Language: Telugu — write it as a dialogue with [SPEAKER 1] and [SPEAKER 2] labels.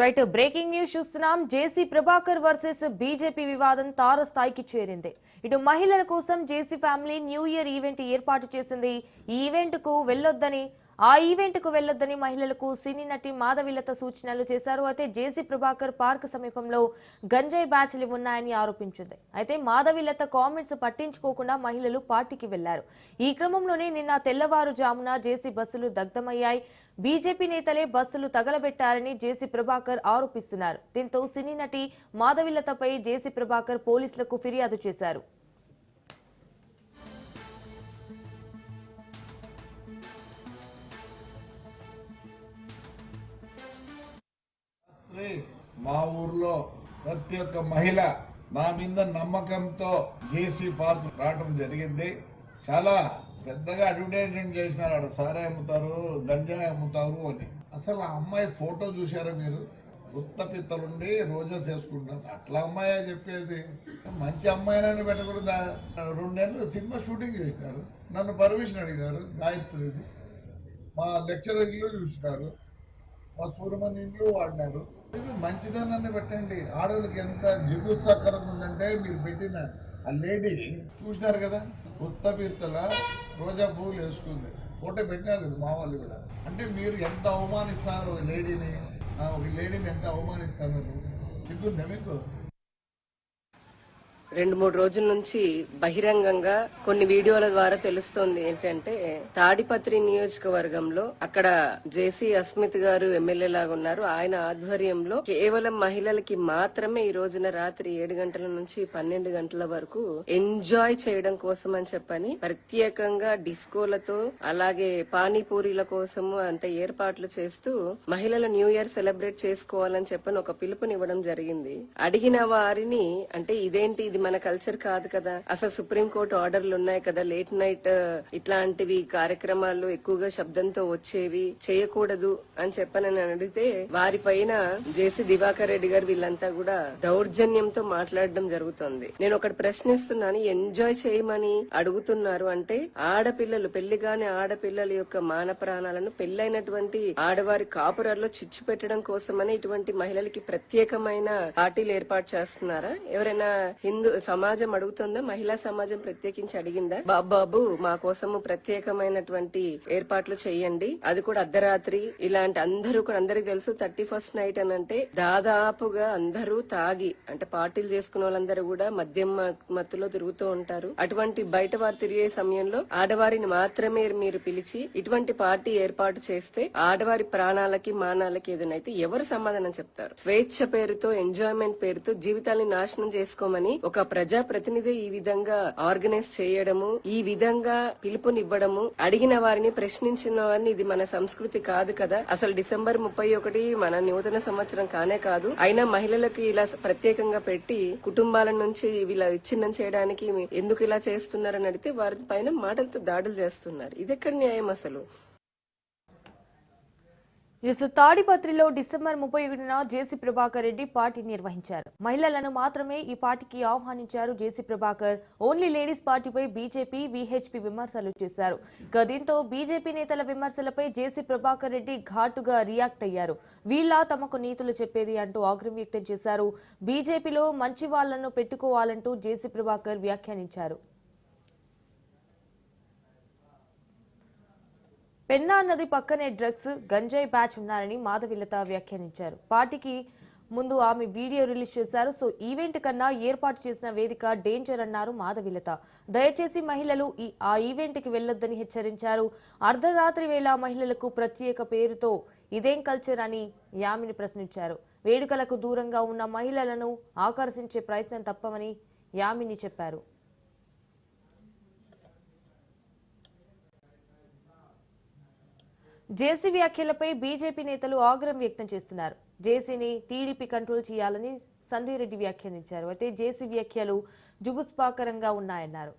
[SPEAKER 1] రైట్ బ్రేకింగ్ న్యూస్ చూస్తున్నాం. జేసీ ప్రభాకర్ వర్సెస్ బీజేపీ వివాదం తారస్థాయికి చేరింది. ఇటు మహిళల కోసం JC family new year event ఏర్పాటు చేసింది. ఈ ఈవెంట్కు వెళ్ళొద్దని ఆ ఈవెంట్కు వెళ్ళొద్దని మహిళలకు సినీ నటి మాధవిలత సూచనలు చేశారు. అయితే జేసీ ప్రభాకర్ పార్క్ సమీపంలో గంజాయి బ్యాచ్లు ఉన్నాయని ఆరోపించింది. అయితే మాధవిలత కామెంట్స్ పట్టించుకోకుండా మహిళలు పార్టీకి వెళ్ళారు ఈ క్రమంలోనే నిన్న తెల్లవారుజామున జేసీ బస్సులు దగ్ధమయ్యాయి. బీజేపీ నేతలే బస్సులు తగలబెట్టారని జేసీ ప్రభాకర్ ఆరోపిస్తున్నారు. దీంతో సినీ నటి మాధవిలతపై జేసీ ప్రభాకర్ పోలీసులకు ఫిర్యాదు చేశారు.
[SPEAKER 2] మా ఊర్లో ప్రతి ఒక్క మహిళ నా మీద నమ్మకంతో జేసీ పాత్ర రావడం జరిగింది. చాలా పెద్దగా అడ్వర్టైజ్మెంట్ చేసినారు ఆడ సారా అమ్ముతారు గంజాయి అమ్ముతారు అని. అసలు ఆ అమ్మాయి ఫోటో చూసారా మీరు? గుత్త పిత్తలుండి రోజెస్ వేసుకుంటుంది. అట్లా అమ్మాయి చెప్పేది? మంచి అమ్మాయినని పెట్టకూడదా రెండేళ్ళు సినిమా షూటింగ్ చేసినారు. నన్ను పర్మిషన్ అడిగారు గాయత్రిది మా లెక్చరర్ ఇల్లు చూసినారు. మా సూర్యమని ఇంట్లో వాడినారు. ఇది మంచిదనాన్ని పెట్టండి. ఆడవాళ్ళకి ఎంత జిగుత్సాకరం ఉందంటే మీరు పెట్టిన ఆ లేడీ చూసినారు కదా? కొత్త పీర్తల రోజా పువ్వులు వేసుకుంది. ఫోటో పెట్టినారు కదా మా వాళ్ళు కూడా. అంటే మీరు ఎంత అవమానిస్తారు లేడీని? ఆ, ఒక లేడీని ఎంత అవమానిస్తారు? సిగ్గుందా మీకు?
[SPEAKER 3] రెండు మూడు రోజుల నుంచి బహిరంగంగా కొన్ని వీడియోల ద్వారా తెలుస్తోంది ఏంటంటే తాడిపత్రి నియోజకవర్గంలో అక్కడ జేసీ అస్మిత్ గారు ఎమ్మెల్యే లాగా ఉన్నారు. ఆయన ఆధ్వర్యంలో కేవలం మహిళలకి మాత్రమే ఈ రోజున రాత్రి ఏడు గంటల నుంచి పన్నెండు గంటల వరకు ఎంజాయ్ చేయడం కోసం అని చెప్పని ప్రత్యేకంగా డిస్కోలతో అలాగే పానీపూరీల కోసము అంత ఏర్పాట్లు చేస్తూ మహిళల న్యూ ఇయర్ సెలబ్రేట్ చేసుకోవాలని చెప్పని ఒక పిలుపునివ్వడం జరిగింది. అడిగిన వారిని అంటే ఇదేంటి ఇది మన కల్చర్ కాదు కదా. అసలు సుప్రీంకోర్టు ఆర్డర్లు ఉన్నాయి కదా. లేట్ నైట్ ఇట్లాంటివి కార్యక్రమాలు ఎక్కువగా శబ్దంతో వచ్చేవి చేయకూడదు అని చెప్పని నేను అడిగితే వారిపైన జేసీ దివాకర్ రెడ్డి గారు వీళ్ళంతా కూడా దౌర్జన్యంతో మాట్లాడడం జరుగుతుంది. నేను ఒకటి ప్రశ్నిస్తున్నాను ఎంజాయ్ చేయమని అడుగుతున్నారు అంటే ఆడపిల్లలు పెళ్ళి కాని ఆడపిల్లల యొక్క మాన ప్రాణాలను పెళ్ళైనటువంటి ఆడవారి కాపురాల్లో చిచ్చు పెట్టడం కోసమని ఇటువంటి మహిళలకి ప్రత్యేకమైన పార్టీలు ఏర్పాటు చేస్తున్నారా? ఎవరైనా హిందూ సమాజం అడుగుతుందా? మహిళా సమాజం ప్రత్యేకించి అడిగిందా? బాబాబు మా కోసము ప్రత్యేకమైనటువంటి ఏర్పాట్లు చేయండి. అది కూడా అర్ధరాత్రి. ఇలాంటి అందరూ కూడా అందరికి తెలుసు థర్టీ ఫస్ట్ నైట్ అని అంటే దాదాపుగా అందరూ తాగి అంటే పార్టీలు చేసుకున్న వాళ్ళందరూ కూడా మద్యం మత్తులో తిరుగుతూ ఉంటారు. అటువంటి బయట వారు తిరిగే సమయంలో ఆడవారిని మాత్రమే మీరు పిలిచి ఇటువంటి పార్టీ ఏర్పాటు చేస్తే ఆడవారి ప్రాణాలకి మానాలకి ఏదైనా ఎవరు సమాధానం చెప్తారు? స్వేచ్ఛ పేరుతో ఎంజాయ్మెంట్ పేరుతో జీవితాన్ని నాశనం చేసుకోమని ఒక ప్రజా ప్రతినిధి ఈ విధంగా ఆర్గనైజ్ చేయడము ఈ విధంగా పిలుపునివ్వడము అడిగిన వారిని ప్రశ్నించిన వారిని ఇది మన సంస్కృతి కాదు కదా. అసలు డిసెంబర్ ముప్పై ఒకటి మన నూతన సంవత్సరం కానే కాదు. అయినా మహిళలకు ఇలా ప్రత్యేకంగా పెట్టి కుటుంబాల నుంచి ఇలా విచ్ఛిన్నం చేయడానికి ఎందుకు ఇలా చేస్తున్నారని అడిగితే వారి పైన మాటలతో దాడులు చేస్తున్నారు. ఇది ఎక్కడ న్యాయం అసలు?
[SPEAKER 1] ఎస్ తాడిపత్రిలో డిసెంబర్ ముప్పై ఒకటిన జేసీ ప్రభాకర్ రెడ్డి పార్టీ నిర్వహించారు. మహిళలను మాత్రమే ఈ పార్టీకి ఆహ్వానించారు జేసీ ప్రభాకర్. ఓన్లీ లేడీస్ పార్టీపై బీజేపీ వీహెచ్పీ విమర్శలు చేశారు. ఇక దీంతో బీజేపీ నేతల విమర్శలపై జేసీ ప్రభాకర్ రెడ్డి ఘాటుగా రియాక్ట్ అయ్యారు. వీళ్ళ తమకు నీతులు చెప్పేది అంటూ ఆగ్రహం వ్యక్తం చేశారు. బీజేపీలో మంచి వాళ్ళను పెట్టుకోవాలంటూ జేసీ ప్రభాకర్ వ్యాఖ్యానించారు. పెన్నా నది పక్కనే డ్రగ్స్ గంజాయి బ్యాచ్ ఉన్నారని మాధవిలత వ్యాఖ్యానించారు. పార్టీకి ముందు ఆమె వీడియో రిలీజ్ చేశారు. సో ఈవెంట్ కన్నా ఏర్పాటు చేసిన వేదిక డేంజర్ అన్నారు మాధవిలత. దయచేసి మహిళలు ఈ ఆ ఈవెంట్కి వెళ్ళొద్దని హెచ్చరించారు. అర్ధరాత్రి వేళ మహిళలకు ప్రత్యేక పేరుతో ఇదేం కల్చర్ అని యామిని ప్రశ్నించారు. వేడుకలకు దూరంగా ఉన్న మహిళలను ఆకర్షించే ప్రయత్నం తప్పమని యామిని చెప్పారు. జేసీ వ్యాఖ్యలపై బీజేపీ నేతలు ఆగ్రహం వ్యక్తం చేస్తున్నారు. జేసీని టీడీపీ కంట్రోల్ చేయాలని సంధిరెడ్డి వ్యాఖ్యానించారు. అయితే జేసీ వ్యాఖ్యలు జుగుస్పాకరంగా ఉన్నాయన్నారు.